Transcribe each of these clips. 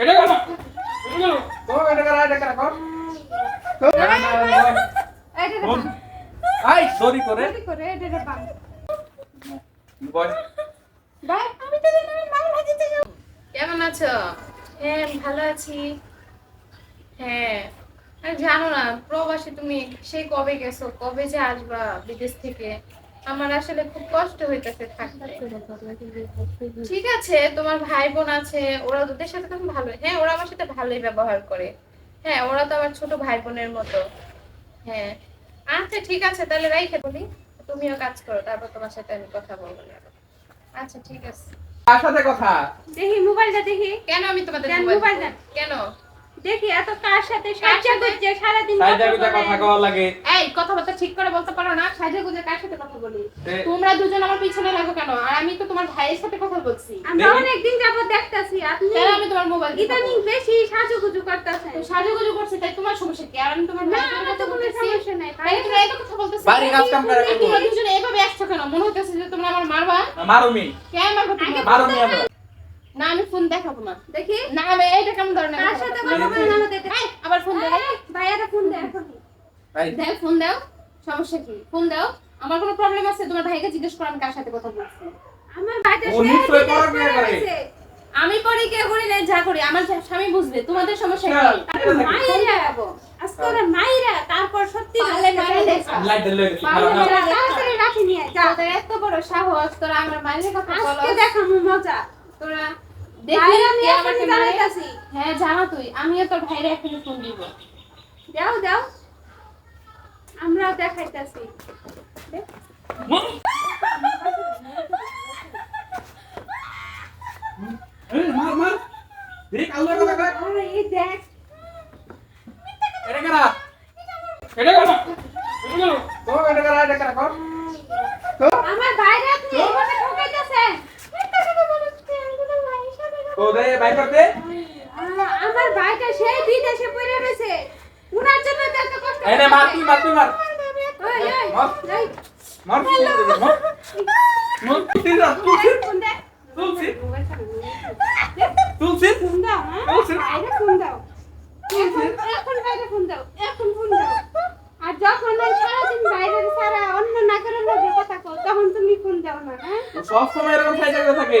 এটা কেন? তো এটা করা এটা করা কর তো এটা বোন আই সরি করে। কি করে এটা এটা বাম। বয় ভাই আমি তো জানি মাল ভাজিতে যাব। কেমন আছো? হ্যাঁ ভালো আছি। হ্যাঁ। আরে জানো না প্রবাসী তুমি সেই কবে গেছো? কবে যে আসবা বিদেশ থেকে? আমার আসলে খুব কষ্ট হইতেছে থাকতে। ঠিক আছে তোমার ভাই বোন আছে ওরা ওদের সাথে তো ভালো হ্যাঁ ওরা আমার সাথে ভালোই ব্যবহার করে। হ্যাঁ ওরা তো আমার ছোট ভাই বোনের মতো। হ্যাঁ আচ্ছা ঠিক আছে তাহলে রাইখে বলি। তুমিও কাজ করো তারপর তোমার সাথে আমি কথা বলব। আচ্ছা ঠিক আছে। কার সাথে কথা? দেখি মোবাইলটা দেখি। কেন আমি তোমাদের মোবাইল কেন? দেখি এত কার সাথে সাজা গুজে কথা গুজে কথা। কওয়া লাগে। এই কথাবার্তা ঠিক করে বলতে পারো না সাজে গুজে কার সাথে কথা বলি? তোমরা দুজন আমার পিছনে লাগো কেন? আর আমি তো তোমার ভাইয়ের সাথে কথা বলছি। অনেকদিন যাবত দেখতাছি আপনি কেন আমি তোমার মোবাইল ইদানিং বেশি সাজে গুজে করছি তাই তোমার সমস্যা কি? আর আমি তোমার না ভাইয়ের আমার তো কোনো সমস্যা নাই তাই এই কথা বলতেছো? বাড়ি কাজ কাম করে তোমরা দুজনে এভাবে আসছো কেন? মনে হইতেছে যে তোমরা আমার মারবা? মারুমি কেন মারবা তুমি মারুমি আমরা। না আমি ফোন দেখাবো না। দেখি? না আমি এইটা কেমন ধরনের কার সাথে কথা আমাদের এই, আবার ফোন দাও ফোন দাও ফোন দাও। সমস্যা কি? ফোন দাও। আমার কোনো প্রবলেম আছে? তোমার ভাইকে জিজ্ঞেস করো আমি কার সাথে কথা বলছি। আমার ভাইটা সে। আমি করি কে করি না যা করি। আমার স্বামী বুঝবে তোমাদের সমস্যা। কি? মাইরা। আজকে ওরা মাইরা তারপর সত্যি পারলে মাইরা দেখা। লাইট দিলে না, না। মাইরা- রাখি নিয়ে যা। এত বড় সাহস তোরা আমার মায়ের কথা বলো। আজকে দেখামু মজা। তোরা ভাইরা আমি আমাকে জানাইতাছি? হ্যাঁ জানা তুই। আমিও তোর ভাইরে এখনই ফোন দিব। দাও দাও। আমরাও দেখাইতাছি। এই, মার মার। দেখ আল্লাহ কথা কয় আরে এই দেখ। এটা করা? এটা কেন এটা করা? এটা করা কর তো আমার ভাইরা আপনি এভাবে ঠকাইতাছেন তো বাই করতে আমার ভাইটা সেই বিদেশে পড়ে রয়েছে উনার জন্য এত কষ্ট এই নে মার তুই মার তুই মার মার। মার মার মার তুই ফোন দে। তুলসি তুলসি ফোন দাও? বলছি। ফোন দাও। এখন এখন ফোন দাও, এখন ফোন দাও। আর যখন সারাদিন বাইরের সারা অন্য নাগরের লোকে কথা কও, তখন তুমি ফোন দাও না, হ্যাঁ? সব সময় এরকম থাকে।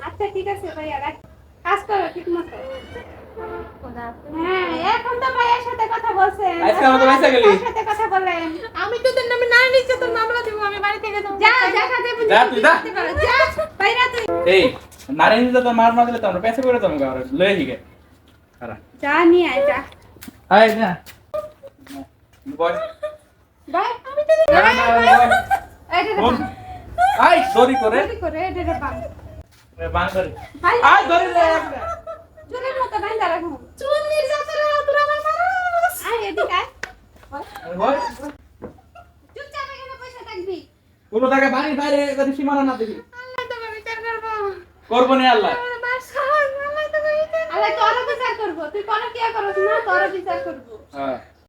আচ্ছা ঠিক আছে ভাইয়া রাখ। কাজ করো ঠিক মতো হ্যাঁ এখন তো ভাইয়ের সাথে কথা বলছেন আজকে আমাদের বাসা গেলি? সাথে কথা বলেন আমি তোদের নামে না নিচে তোর মামলা দিব আমি বাড়ি থেকে যাব। যা দেখা দেবে যা তুই যা। যা। বাইরা তুই। এই নারায়ণ তো মার মার দিলে তো আমরা পেছে করে তো আমরা লয়ে হিগে খারা যা নিয়ে আয় যা। আয় না বয় বাই আমি তো যে আয় সরি করে। কি করে এটা রে কোনো জায়গায় বাড়ি বাইরে যদি সীমানা না তোকে বিচার করব। করব নি আল্লাহ। আল্লাহ তোকে তোর বিচার করব। তুই কোন কি করছ না তোর বিচার করব। হ্যাঁ।